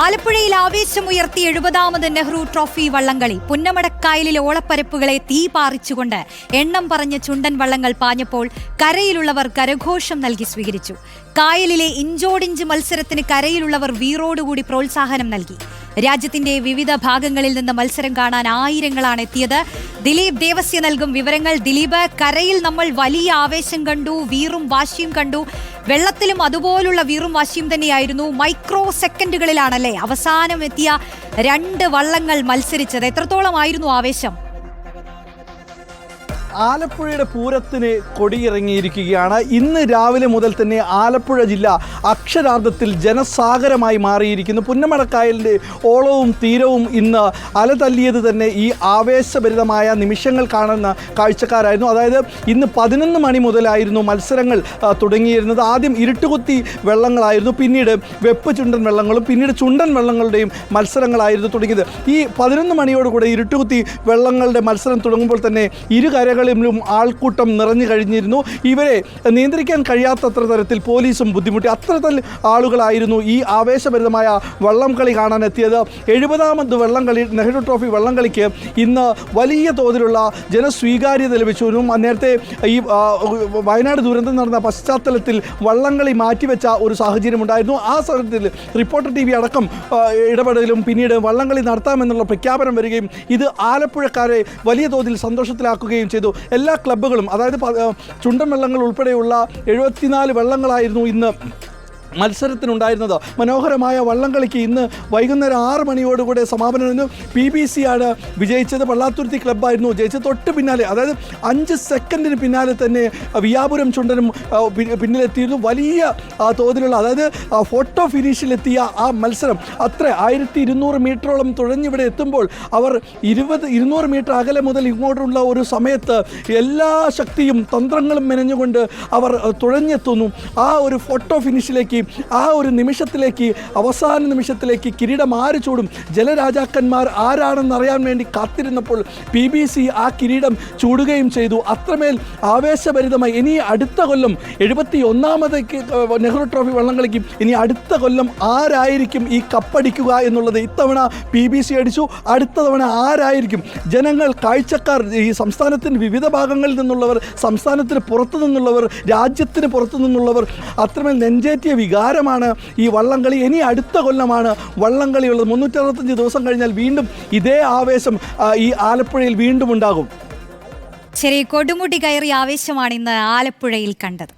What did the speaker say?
ആലപ്പുഴയിൽ ആവേശമുയർത്തി എഴുപതാമത് നെഹ്റു ട്രോഫി വള്ളംകളി. പുന്നമടക്കായലിലെ ഓളപ്പരപ്പുകളെ തീ പാറിച്ചുകൊണ്ട് എണ്ണം പറഞ്ഞ ചുണ്ടൻ വള്ളങ്ങൾ പാഞ്ഞപ്പോൾ കരയിലുള്ളവർ കരഘോഷം നൽകി സ്വീകരിച്ചു. കായലിലെ ഇഞ്ചോടിഞ്ച് മത്സരത്തിന് കരയിലുള്ളവർ വീറോടുകൂടി പ്രോത്സാഹനം നൽകി. രാജ്യത്തിന്റെ വിവിധ ഭാഗങ്ങളിൽ നിന്ന് മത്സരം കാണാൻ ആയിരങ്ങളാണ് എത്തിയത്. ദിലീപ് ദേവസ്യ നൽകും വിവരങ്ങൾ. ദിലീപ് കരയിൽ നമ്മൾ വലിയ ആവേശം കണ്ടു വീറും വാശിയും കണ്ടു. വെള്ളത്തിലും അതുപോലുള്ള വീറും വാശിയും തന്നെയായിരുന്നു മൈക്രോ സെക്കൻഡുകളിലാണല്ലേ അവസാനം എത്തിയ രണ്ട് വള്ളങ്ങൾ മത്സരിച്ചത്. എത്രത്തോളമായിരുന്നു ആവേശം? ആലപ്പുഴയുടെ പൂരത്തിന് കൊടിയിറങ്ങിയിരിക്കുകയാണ്. ഇന്ന് രാവിലെ മുതൽ തന്നെ ആലപ്പുഴ ജില്ല അക്ഷരാർത്ഥത്തിൽ ജനസാഗരമായി മാറിയിരിക്കുന്നു. പുന്നമടക്കായലിന്റെ ഓളവും തീരവും ഇന്ന് അലതല്ലിയത് തന്നെ ഈ ആവേശഭരിതമായ നിമിഷങ്ങൾ കാണുന്ന കാഴ്ചക്കാരായിരുന്നു. അതായത് ഇന്ന് പതിനൊന്ന് മണി മുതലായിരുന്നു മത്സരങ്ങൾ തുടങ്ങിയിരുന്നത്. ആദ്യം ഇരുട്ടുകുത്തി വെള്ളങ്ങളായിരുന്നു പിന്നീട് വെപ്പ് ചുണ്ടൻ വെള്ളങ്ങളും പിന്നീട് ചുണ്ടൻ വെള്ളങ്ങളുടെയും മത്സരങ്ങളായിരുന്നു തുടങ്ങിയത്. ഈ പതിനൊന്ന് മണിയോടുകൂടെ ഇരുട്ടുകുത്തി വെള്ളങ്ങളുടെ മത്സരം തുടങ്ങുമ്പോൾ തന്നെ ഇരു കരകളിലും ആൾക്കൂട്ടം നിറഞ്ഞു കഴിഞ്ഞിരുന്നു. ഇവരെ നിയന്ത്രിക്കാൻ കഴിയാത്തത്ര തരത്തിൽ പോലീസും ബുദ്ധിമുട്ടി അത്രത്തിൽ ആളുകളായിരുന്നു ഈ ആവേശഭരിതമായ വള്ളം കളി കാണാൻ എത്തിയത്. എഴുപതാമത് വള്ളം കളി നെഹ്റു ട്രോഫി വള്ളം കളിക്ക് ഇന്ന് വലിയ തോതിലുള്ള ജനസ്വീകാര്യത ലഭിച്ചു. നേരത്തെ ഈ വയനാട് ദുരന്തം നടന്ന പശ്ചാത്തലത്തിൽ വള്ളംകളി മാറ്റിവെച്ച ഒരു സാഹചര്യമുണ്ടായിരുന്നു. ആ സാഹചര്യത്തിൽ റിപ്പോർട്ടർ ടി വി അടക്കം ഇടപെടലും പിന്നീട് വള്ളംകളി നടത്താമെന്നുള്ള പ്രഖ്യാപനം വരികയും ഇത് ആലപ്പുഴക്കാരെ വലിയ തോതിൽ സന്തോഷത്തിലാക്കുകയും ചെയ്തു. എല്ലാ ക്ലബ്ബുകളും അതായത് ചുണ്ടൻ വള്ളങ്ങൾ ഉൾപ്പെടെയുള്ള എഴുപത്തിനാല് വെള്ളങ്ങളായിരുന്നു ഇന്ന് മത്സരത്തിനുണ്ടായിരുന്നത്. മനോഹരമായ വള്ളംകളിക്ക് ഇന്ന് വൈകുന്നേരം ആറ് മണിയോടുകൂടെ സമാപനം പി ബി സി ആണ് വിജയിച്ചത്. പള്ളാത്തുരുത്തി ക്ലബ്ബായിരുന്നു ജയിച്ചത്. തൊട്ട് പിന്നാലെ അതായത് അഞ്ച് സെക്കൻഡിന് പിന്നാലെ തന്നെ വിയാപുരം ചുണ്ടനും പിന്നിലെത്തിയിരുന്നു. വലിയ തോതിലുള്ള അതായത് ഫോട്ടോ ഫിനിഷിലെത്തിയ ആ മത്സരം. അത്ര ആയിരത്തി ഇരുന്നൂറ് മീറ്ററോളം തുഴഞ്ഞിവിടെ എത്തുമ്പോൾ അവർ ഇരുപത് ഇരുന്നൂറ് മീറ്റർ അകലെ മുതൽ ഇങ്ങോട്ടുള്ള ഒരു സമയത്ത് എല്ലാ ശക്തിയും തന്ത്രങ്ങളും മെനഞ്ഞുകൊണ്ട് അവർ തുഴഞ്ഞെത്തുന്നു. ആ ഒരു ഫോട്ടോ ഫിനിഷിലേക്ക് ആ ഒരു നിമിഷത്തിലേക്ക് അവസാന നിമിഷത്തിലേക്ക് കിരീടം ആര് ചൂടും? ജലരാജാക്കന്മാർ ആരാണെന്ന് അറിയാൻ വേണ്ടി കാത്തിരുന്നപ്പോൾ പി ബി സി ആ കിരീടം ചൂടുകയും ചെയ്തു. അത്രമേൽ ആവേശഭരിതമായി ഇനി അടുത്ത കൊല്ലം എഴുപത്തി ഒന്നാമത് നെഹ്റു ട്രോഫി വള്ളം കളിക്കും. ഇനി അടുത്ത കൊല്ലം ആരായിരിക്കും ഈ കപ്പടിക്കുക എന്നുള്ളത് ഇത്തവണ പി ബി സി അടിച്ചു. അടുത്ത തവണ ആരായിരിക്കും? ജനങ്ങൾ കാഴ്ചക്കാർ ഈ സംസ്ഥാനത്തിന്റെ വിവിധ ഭാഗങ്ങളിൽ നിന്നുള്ളവർ സംസ്ഥാനത്തിന് പുറത്തു നിന്നുള്ളവർ രാജ്യത്തിന് പുറത്തു നിന്നുള്ളവർ അത്രമേൽ നെഞ്ചേറ്റിയ വികാരമാണ് ഈ വള്ളംകളി. ഇനി അടുത്ത കൊല്ലമാണ് വള്ളംകളിയുള്ളത്. മുന്നൂറ്ററുപത്തഞ്ച് ദിവസം കഴിഞ്ഞാൽ വീണ്ടും ഇതേ ആവേശം ഈ ആലപ്പുഴയിൽ വീണ്ടും ഉണ്ടാകും. ശരി കൊടുമുടി കയറി ആവേശമാണ് ഇന്ന് ആലപ്പുഴയിൽ കണ്ടത്.